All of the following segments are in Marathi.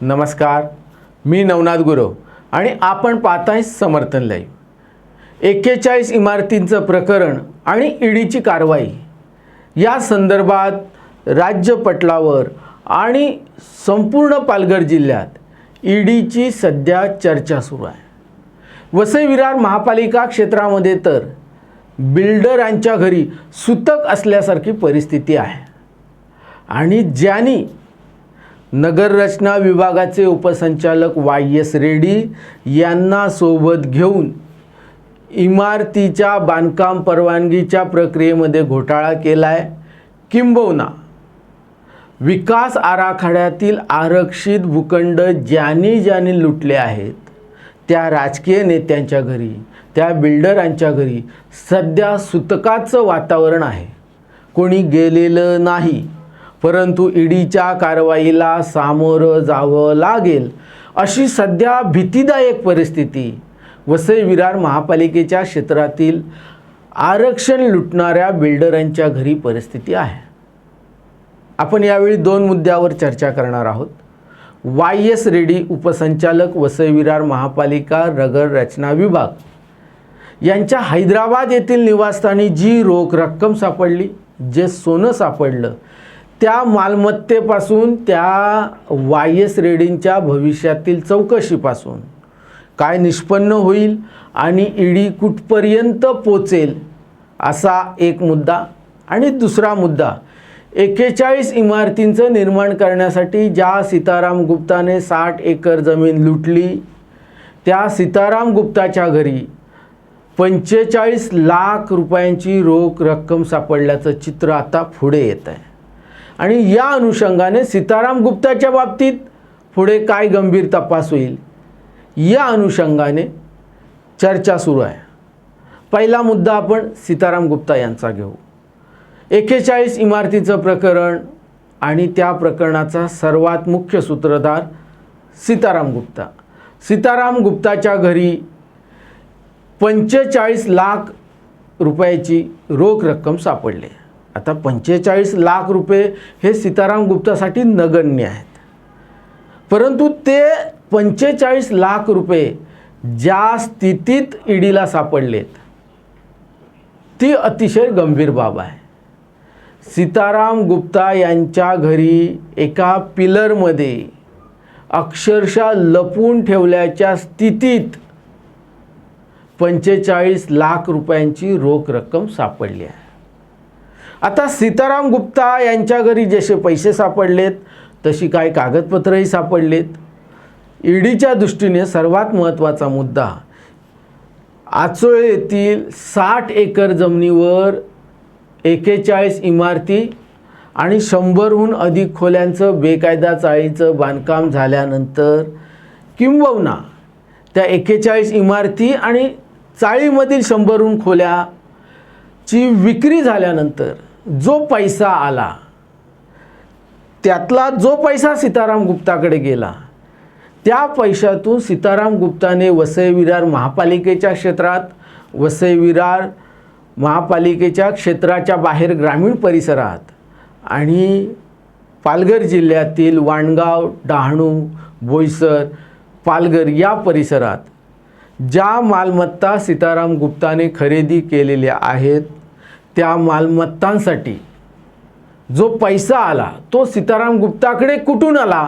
नमस्कार मी नवनाथ गुरव आणि आपण पाहताय समर्थन लाईव्ह एक्केचाळीस इमारतींचं प्रकरण आणि ईडीची कारवाई. या संदर्भात राज्यपटलावर आणि संपूर्ण पालघर जिल्ह्यात ईडीची सध्या चर्चा सुरू आहे. वसई विरार महापालिका क्षेत्रामध्ये तर बिल्डरांच्या घरी सुतक असल्यासारखी परिस्थिती आहे. आणि ज्यांनी नगररचना विभागाचे उपसंचालक वाय एस रेड्डी यांना सोबत घेऊन इमारतीच्या बांधकाम परवानगीच्या प्रक्रियेमध्ये घोटाळा केला आहे किंबहुना विकास आराखड्यातील आरक्षित भूखंड ज्यांनी ज्यांनी लुटले आहेत त्या राजकीय नेत्यांच्या घरी त्या बिल्डरांच्या घरी सध्या सुतकाचं वातावरण आहे. कोणी गेलेलं नाही. परंतु ईडीच्या कारवाईला सामोरं जावं लागेल अशी सध्या भीतीदायक परिस्थिती. वसई विरार महापालिकेच्या क्षेत्रातील आरक्षण लुटणाऱ्या बिल्डरांच्या घरी परिस्थिती आहे. आपण यावेळी दोन मुद्द्यावर चर्चा करणार आहोत. वाय एस रेड्डी उपसंचालक वसई विरार महापालिका रगर रचना विभाग. यांच्या हैदराबाद येथील निवासस्थानी जी रोख रक्कम सापडली जे सोनं सापडलं त्या मालमत्तेपासून त्या वाय एस रेडींच्या भविष्यातील चौकशीपासून. काय निष्पन्न होईल आणि ईडी कुठपर्यंत पोचेल असा एक मुद्दा आणि दुसरा मुद्दा. एक्केचाळीस इमारतींचं निर्माण करण्यासाठी ज्या सीताराम गुप्ताने साठ एकर जमीन लुटली त्या सीताराम गुप्ताच्या घरी पंचेचाळीस लाख रुपयांची रोख रक्कम सापडल्याचं चित्र आता पुढे येत आहे आणि या अनुषंगाने सीताराम गुप्ताच्या बाबतीत पुढे काय गंभीर तपास होईल? या अनुषंगाने चर्चा सुरू आहे. पहिला मुद्दा आपण सीताराम गुप्ता यांचा घेऊ. एक्केचाळीस इमारतीचं प्रकरण आणि त्या प्रकरणाचा सर्वात मुख्य सूत्रधार सीताराम गुप्ता. सीताराम गुप्ताच्या घरी पंचेचाळीस लाख रुपयाची रोख रक्कम सापडली. आता पंचेचाळीस लाख रुपये हे सीताराम गुप्तासाठी नगण्य आहेत. परंतु ते पंचेचाळीस लाख रुपये ज्या स्थितीत ईडीला सापडलेत ती अतिशय गंभीर बाब आहे. सीताराम गुप्ता यांच्या घरी एका पिलरमध्ये अक्षरशः लपून ठेवल्याच्या स्थितीत पंचेचाळीस लाख रुपयांची रोख रक्कम सापडली आहे. आता सीताराम गुप्ता यांच्या घरी जसे पैसे सापडलेत तशी काही कागदपत्रही सापडलेत. ईडीच्या दृष्टीने सर्वात महत्त्वाचा मुद्दा आचोळ येथील साठ एकर जमिनीवर एकेचाळीस इमारती आणि शंभरहून अधिक खोल्यांचं बेकायदा चाळीचं बांधकाम झाल्यानंतर किंबहुना त्या एकेचाळीस इमारती आणि चाळीमधील शंभरहून खोल्याची विक्री झाल्यानंतर जो पैसा आला त्यातला जो पैसा सीताराम गुप्ताकडे गेला त्या पैशातून सीताराम गुप्ताने वसई विरार महापालिकेच्या क्षेत्रात वसई विरार महापालिकेच्या क्षेत्राच्या बाहेर ग्रामीण परिसरात आणि पालघर जिल्ह्यातील वाणगाव डहाणू बोईसर पालघर या परिसरात ज्या मालमत्ता सीताराम गुप्ताने खरेदी केलेल्या आहेत त्या मालमत्तांसाठी जो पैसा आला तो सीताराम गुप्ताकडे कुठून आला?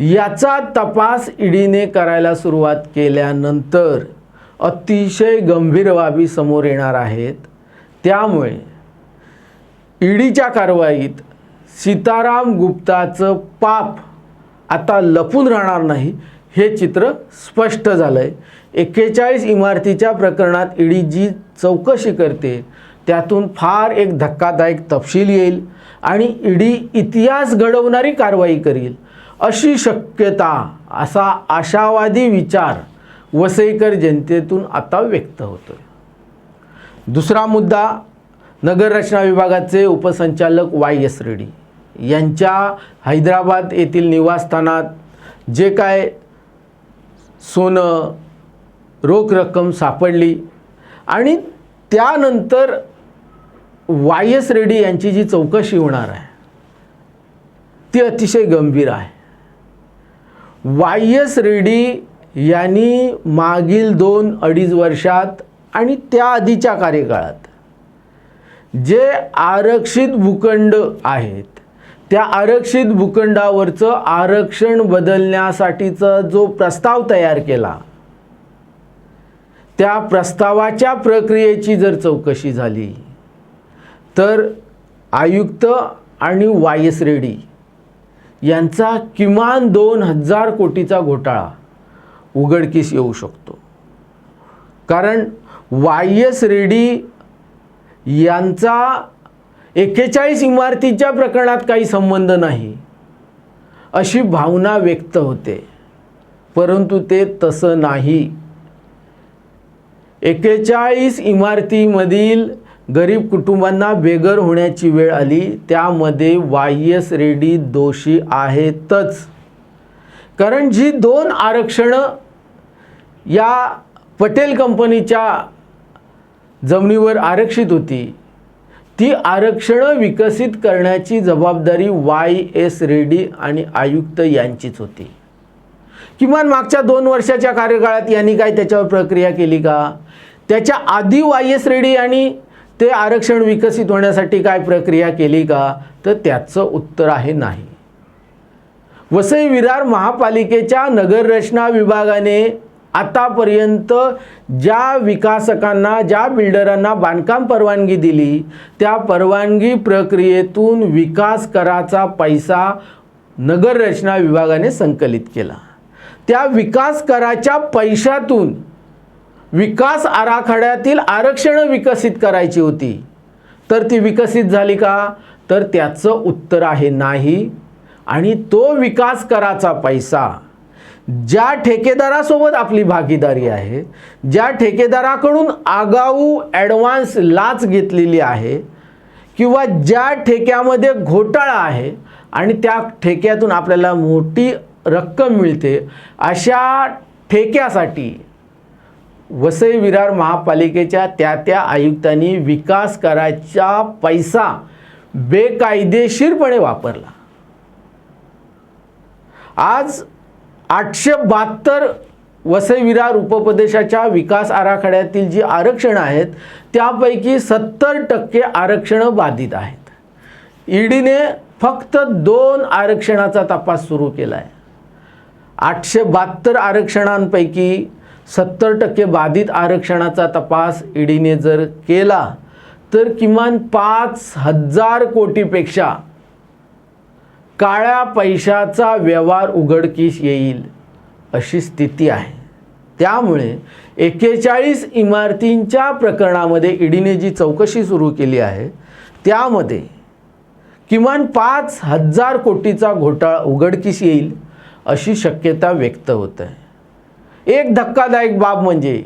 याचा तपास ईडीने करायला सुरुवात केल्यानंतर अतिशय गंभीर बाबी समोर येणार आहेत. त्यामुळे ईडीच्या कारवाईत सीताराम गुप्ताचं पाप आता लपून राहणार नाही हे चित्र स्पष्ट झालं आहे एक्केचाळीस इमारतीच्या प्रकरणात ईडी जी चौकशी करते त्यातून फार एक धक्कादायक तपशील येईल आणि ईडी इतिहास घडवणारी कारवाई करील. अशी शक्यता असा आशावादी विचार वसईकर जनतेतून आता व्यक्त होतो दुसरा मुद्दा नगररचना विभागाचे उपसंचालक वाय एस रेड्डी यांच्या हैदराबाद येथील निवासस्थानात जे काय सोनं रोख रक्कम सापडली आणि त्यानंतर वाय एस रेड्डी यांची जी चौकशी होणार आहे ती अतिशय गंभीर आहे. वाय एस रेड्डी यांनी मागील दोन अडीच वर्षात आणि त्या आधीच्या कार्यकाळात जे आरक्षित भूखंड आहेत त्या आरक्षित भूखंडावरचं आरक्षण बदलण्यासाठीचा जो प्रस्ताव तयार केला त्या प्रस्तावाच्या प्रक्रियेची जर चौकशी झाली तर आयुक्त आणि वाय एस रेड्डी यांचा किमान दोन हजार कोटीचा घोटाळा उघडकीस येऊ शकतो. कारण वाय एस रेड्डी यांचा एक्केचाळीस इमारतीच्या प्रकरणात काही संबंध नाही अशी भावना व्यक्त होते. परंतु ते तसं नाही. एक्केचाळीस इमारतीमधील गरीब कुटुंबांना बेघर होण्याची वेळ आली. त्यामध्ये वाय एस रेड्डी दोषी आहेतच. कारण जी दोन आरक्षणं या पटेल कंपनीच्या जमिनीवर आरक्षित होती ती आरक्षणं विकसित करण्याची जबाबदारी वाय एस रेड्डी आणि आयुक्त यांचीच होती. किमान मागच्या दोन वर्षाच्या कार्यकाळात यांनी काय त्याच्यावर प्रक्रिया केली का? त्याच्या आधी वाय एस रेड्डी ते आरक्षण विकसित होण्यासाठी काय प्रक्रिया केली का? तर त्याचं उत्तर आहे नाही. वसई विरार महापालिकेच्या नगररचना विभागाने आतापर्यंत ज्या विकासकांना ज्या बिल्डरांना बांधकाम परवानगी दिली त्या परवानगी प्रक्रियेतून विकास कराचा पैसा नगररचना विभागाने संकलित केला. त्या विकास कराच्या पैशातून विकास आराखड्यातील आरक्षणं विकसित करायची होती. तर ती विकसित झाली का? तर त्याचं उत्तर आहे नाही. आणि तो विकास कराचा पैसा ज्या ठेकेदारासोबत आपली भागीदारी आहे ज्या ठेकेदाराकडून आगाऊ ॲडव्हान्स लाच घेतलेली आहे किंवा ज्या ठेक्यामध्ये घोटाळा आहे आणि त्या ठेक्यातून आपल्याला मोठी रक्कम मिळते अशा ठेक्यासाठी वसई विरार महापालिकेच्या त्या त्या आयुक्तांनी विकास करायचा पैसा बेकायदेशीरपणे वापरला. आज आठशे बहात्तर वसई विरार उपप्रदेशाच्या विकास आराखड्यातील जी आरक्षणं आहेत त्यापैकी सत्तर टक्के आरक्षणं बाधित आहेत. ईडीने फक्त दोन आरक्षणाचा तपास सुरू केला आहे आठशे बहात्तर आरक्षणांपैकी सत्तर टक्के बाधित आरक्षणाचा तपास ईडीने जर केला तर किमान पाच हजार कोटीपेक्षा काळ्या पैशाचा व्यवहार उघडकीस येईल अशी स्थिती आहे. त्यामुळे एक्केचाळीस इमारतींच्या प्रकरणामध्ये ईडीने जी चौकशी सुरू केली आहे त्यामध्ये किमान पाच हजार कोटीचा घोटाळा उघडकीस येईल. अशी शक्यता व्यक्त होत आहे. एक धक्कादायक बाब म्हणजे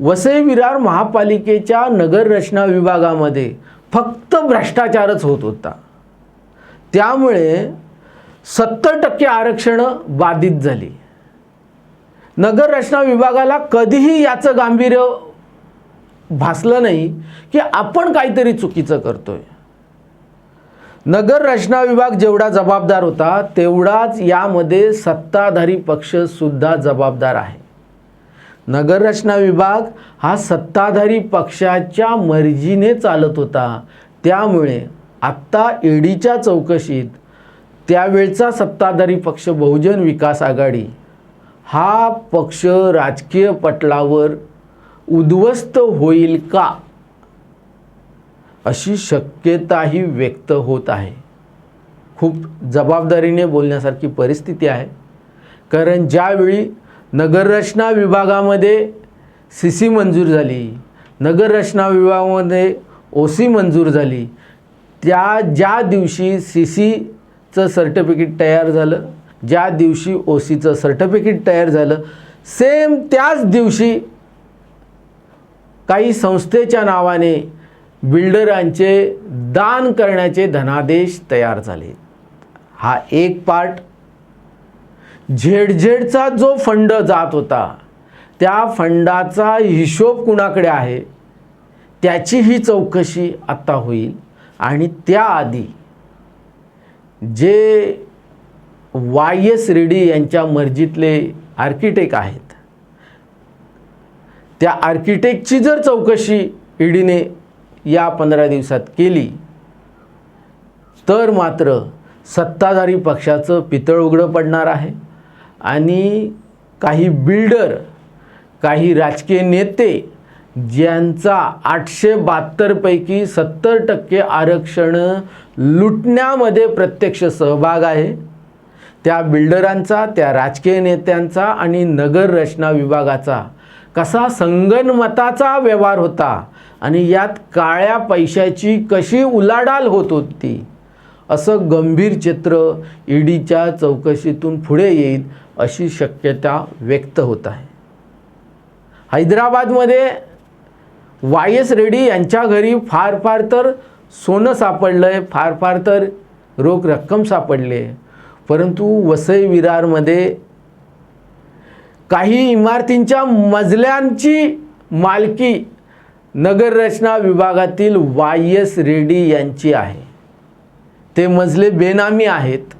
वसई विरार महापालिकेच्या नगररचना विभागामध्ये फक्त भ्रष्टाचारच होत होता. त्यामुळे सत्तर टक्के आरक्षणं बाधित झाली. नगररचना विभागाला कधीही याचं गांभीर्य भासलं नाही की आपण काहीतरी चुकीचं करतोय. नगर रचना विभाग जेवढा जबाबदार होता तेवढाच यामध्ये सत्ताधारी पक्ष सुद्धा जबाबदार आहे. नगर रचना विभाग हा सत्ताधारी पक्षाच्या मर्जीने चालत होता. त्यामुळे आत्ता ईडीच्या चौकशीत त्यावेळचा सत्ताधारी पक्ष बहुजन विकास आघाडी हा पक्ष राजकीय पटलावर उद्ध्वस्त होईल का? अशी शक्यताही व्यक्त होत आहे. खूप जबाबदारीने बोलण्यासारखी परिस्थिती आहे. कारण ज्यावेळी नगररचना विभागामध्ये सी सी मंजूर झाली नगररचना विभागामध्ये ओ सी मंजूर झाली त्या ज्या दिवशी सी सीचं सर्टिफिकेट तयार झालं ज्या दिवशी ओ सीचं सर्टिफिकेट तयार झालं सेम त्याच दिवशी काही संस्थेच्या नावाने बिल्डरांचे दान करण्याचे धनादेश तयार झाले. हा एक पार्ट. झेडझेडचा जो फंड जात होता त्या फंडाचा हिशोब कुणाकडे आहे? त्याची ही चौकशी आत्ता होईल. आणि त्याआधी जे वाय एस रेड्डी यांच्या मर्जीतले आर्किटेक्ट आहेत त्या आर्किटेक्टची जर चौकशी ईडीने या पंधरा दिवसात केली. तर मात्र सत्ताधारी पक्षाचं पितळ उघडं पडणार आहे. आणि काही बिल्डर काही राजकीय नेते ज्यांचा आठशे बहात्तरपैकी सत्तर टक्के आरक्षण लुटण्यामध्ये प्रत्यक्ष सहभाग आहे. त्या बिल्डरांचा त्या राजकीय नेत्यांचा आणि नगर रचना विभागाचा कसा संगनमताचा व्यवहार होता आणि यात काळ्या पैशाची कशी उलाढाल होत होती? असं गंभीर चित्र ईडीच्या चौकशीतून पुढे येईल अशी शक्यता व्यक्त होत आहे. हैदराबादमध्ये वाय एस रेड्डी यांच्या घरी फार फार तर सोनं सापडलं आहे फार फार तर रोख रक्कम सापडली आहे परंतु वसई विरारमध्ये काही इमारतींच्या मजल्यांची मालकी नगररचना विभागातील वाय एस रेड्डी यांची आहे. ते मजले बेनामी आहेत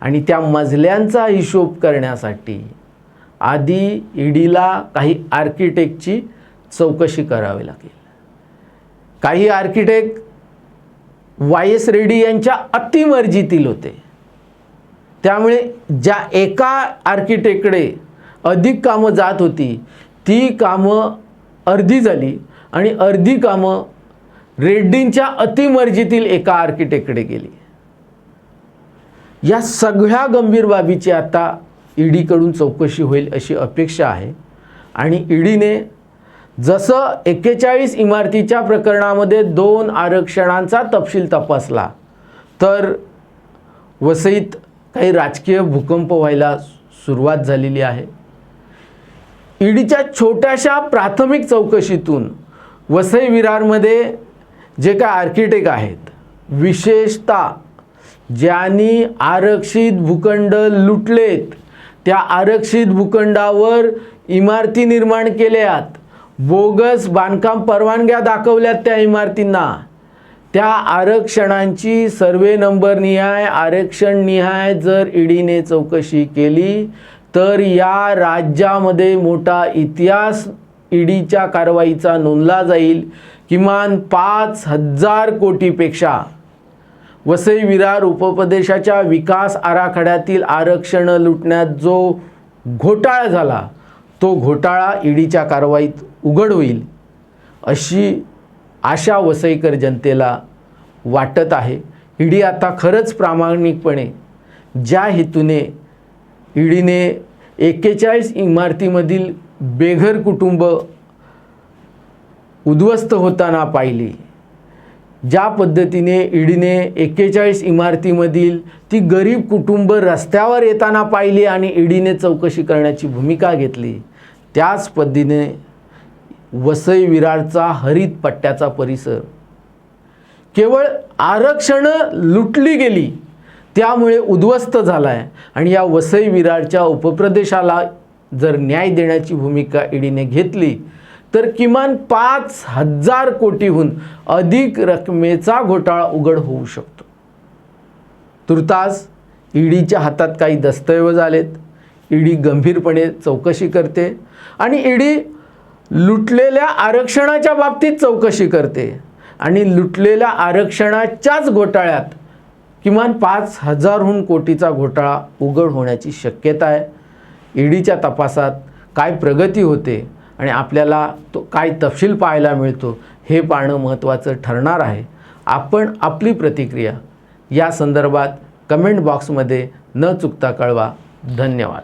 आणि त्या मजल्यांचा हिशोब करण्यासाठी आधी ईडीला काही आर्किटेक्टची चौकशी करावी लागेल. काही आर्किटेक्ट वाय एस रेड्डी यांच्या अतिमर्जीतील होते. त्यामुळे ज्या एका आर्किटेक्टकडे अधिक कामं जात होती ती कामं अर्धी झाली. आणि अर्धी कामं रेड्डींच्या अतिमर्जीतील एका आर्किटेक्टकडे गेली. या सगळ्या गंभीर बाबीची आता ईडीकडून चौकशी होईल अशी अपेक्षा आहे. आणि ईडीने जसं एक्केचाळीस इमारतीच्या प्रकरणामध्ये दोन आरक्षणांचा तपशील तपासला तर वसईत काही राजकीय भूकंप व्हायला सुरुवात झालेली आहे. ईडीच्या छोट्याशा प्राथमिक चौकशीतून वसई विरारमध्ये जे काय आर्किटेक्ट आहेत विशेषतः ज्यांनी आरक्षित भूखंड लुटलेत त्या आरक्षित भूखंडावर इमारती निर्माण केल्यात बोगस बांधकाम परवानग्या दाखवल्यात त्या इमारतींना. त्या आरक्षणांची सर्वे नंबर निहाय आरक्षण निहाय जर ईडीने चौकशी केली तर या राज्यामध्ये मोठा इतिहास ईडीच्या कारवाईचा नोंदला जाईल किमान पाच हजार कोटीपेक्षा. वसई विरार उपप्रदेशाच्या विकास आराखड्यातील आरक्षण लुटण्यात जो घोटाळा झाला तो घोटाळा ईडीच्या कारवाईत उघड होईल अशी आशा वसईकर जनतेला वाटत आहे. ईडी आता खरंच प्रामाणिकपणे ज्या हेतूने ईडीने एक्केचाळीस इमारतीमधील बेघर कुटुंब उद्ध्वस्त होताना पाहिली. ज्या पद्धतीने ईडीने एक्केचाळीस इमारतीमधील ती गरीब कुटुंब रस्त्यावर येताना पाहिली आणि ईडीने चौकशी करण्याची भूमिका घेतली त्याच पद्धतीने वसई विरारचा हरित पट्ट्याचा परिसर. केवळ आरक्षणं लुटली गेली त्यामुळे उद्ध्वस्त झाला आहे आणि या वसई विरारच्या उपप्रदेशाला जर न्याय देण्याची भूमिका ईडीने घेतली तर किमान पाच हजार कोटीहून अधिक रकमेचा घोटाळा उघड होऊ शकतो. तुर्तास ईडीच्या हातात काही दस्तऐवज आलेत. ईडी गंभीरपणे चौकशी करते आणि ईडी लुटलेल्या आरक्षणाच्या बाबतीत चौकशी करते आणि लुटलेल्या आरक्षणाच्याच घोटाळ्यात किमान पाच हजारहून कोटीचा घोटाळा उघड होण्याची शक्यता आहे. ईडीच्या तपासात काय प्रगती होते आणि आपल्याला तो काय तपशील पाहायला मिळतो हे पाहणं महत्त्वाचं ठरणार आहे. आपण आपली प्रतिक्रिया या संदर्भात कमेंट बॉक्समध्ये न चुकता कळवा. धन्यवाद.